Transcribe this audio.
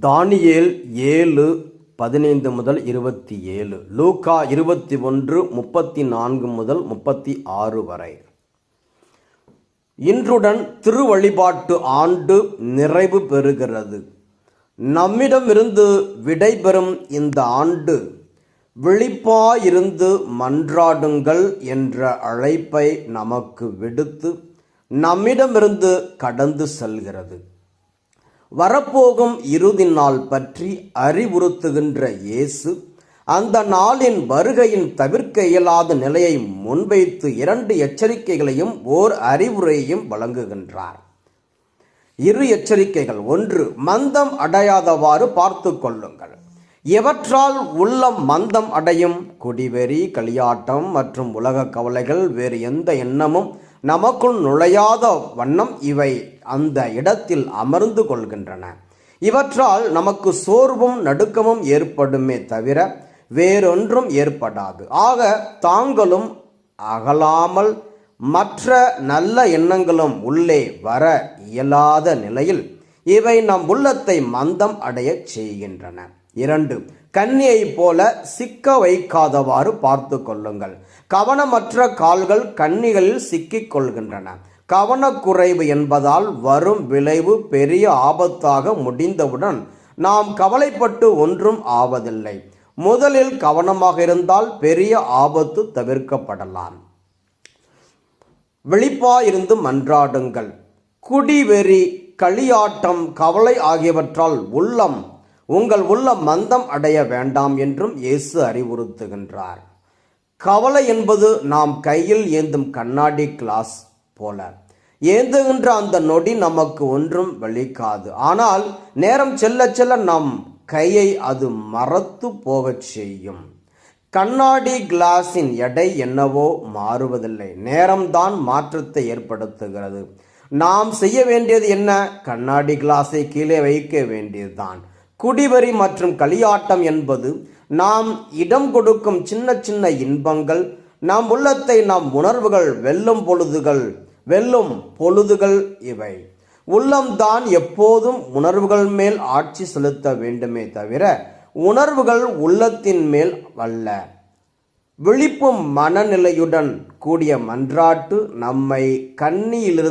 தானியேல் ஏழு பதினைந்து முதல் இருபத்தி ஏழு லூக்கா இருபத்தி ஒன்று முப்பத்தி நான்கு முதல் முப்பத்தி ஆறு வரை. இன்றுடன் திருவழிபாட்டு ஆண்டு நிறைவு பெறுகிறது. நம்மிடமிருந்து விடைபெறும் இந்த ஆண்டு விழிப்பாயிருந்து மன்றாடுங்கள் என்ற அழைப்பை நமக்கு விடுத்து நம்மிடமிருந்து கடந்து செல்கிறது. வரப்போகும் இறுதி நாள் பற்றி அறிவுறுத்துகின்ற இயேசு அந்த நாளின் வருகையின் தவிர்க்க இயலாத நிலையை முன்வைத்து இரண்டு எச்சரிக்கைகளையும் ஓர் அறிவுரையையும் வழங்குகின்றார். இரு எச்சரிக்கைகள். ஒன்று மந்தம் அடையாதவாறு பார்த்து கொள்ளுங்கள். எவற்றால் உள்ளம் மந்தம் அடையும்? குடிவெறி களியாட்டம் மற்றும் உலக கவலைகள் வேறு எந்த எண்ணமும் நமக்குள் நுழையாத வண்ணம் இவை அந்த இடத்தில் அமர்ந்து கொள்கின்றன. இவற்றால் நமக்கு சோர்வும் நடுக்கமும் ஏற்படுமே தவிர வேறொன்றும் ஏற்படாது. ஆக தாங்களும் அகலாமல் மற்ற நல்ல எண்ணங்களும் உள்ளே வர இயலாத நிலையில் இவை நம் உள்ளத்தை மந்தம் அடையச் செய்கின்றன. இரண்டு கன்னியைப் போல சிக்க வைக்காதவாறு பார்த்து கொள்ளுங்கள். கவனமற்ற கால்கள் கன்னிகளில் சிக்கிக் கொள்கின்றன. கவனக்குறைவு என்பதால் வரும் விளைவு பெரிய ஆபத்தாக முடிந்தவுடன் நாம் கவலைப்பட்டு ஒன்றும் ஆவதில்லை. முதலில் கவனமாக இருந்தால் பெரிய ஆபத்து தவிர்க்கப்படலாம். விழிப்பாயிருந்து மன்றாடுங்கள். குடிவெறி களியாட்டம் கவலை ஆகியவற்றால் உள்ளம் உங்கள் உள்ள மந்தம் அடைய வேண்டாம் என்றும் இயேசு அறிவுறுத்துகின்றார். கவலை என்பது நாம் கையில் ஏந்தும் கண்ணாடி கிளாஸ் போல. ஏந்துகின்ற அந்த நொடி நமக்கு ஒன்றும் வலிக்காது ஆனால் நேரம் செல்ல செல்ல நம் கையை அது மறத்து போகச் செய்யும். கண்ணாடி கிளாஸின் எடை என்னவோ மாறுவதில்லை. நேரம்தான் மாற்றத்தை ஏற்படுத்துகிறது. நாம் செய்ய வேண்டியது என்ன? கண்ணாடி கிளாஸை கீழே வைக்க வேண்டியதுதான். குடிவரி மற்றும் களியாட்டம் என்பது நாம் இடம் கொடுக்கும் சின்ன சின்ன இன்பங்கள். நம் உள்ளத்தை நம் உணர்வுகள் வெல்லும் பொழுதுகள் வெல்லும் பொழுதுகள் இவை. உள்ளம்தான் எப்போதும் உணர்வுகள் மேல் ஆட்சி செலுத்த வேண்டுமே தவிர உணர்வுகள் உள்ளத்தின் மேல் அல்ல. விழிப்பும் மனநிலையுடன் கூடிய மன்றாட்டு நம்மை கண்ணியிலிருந்து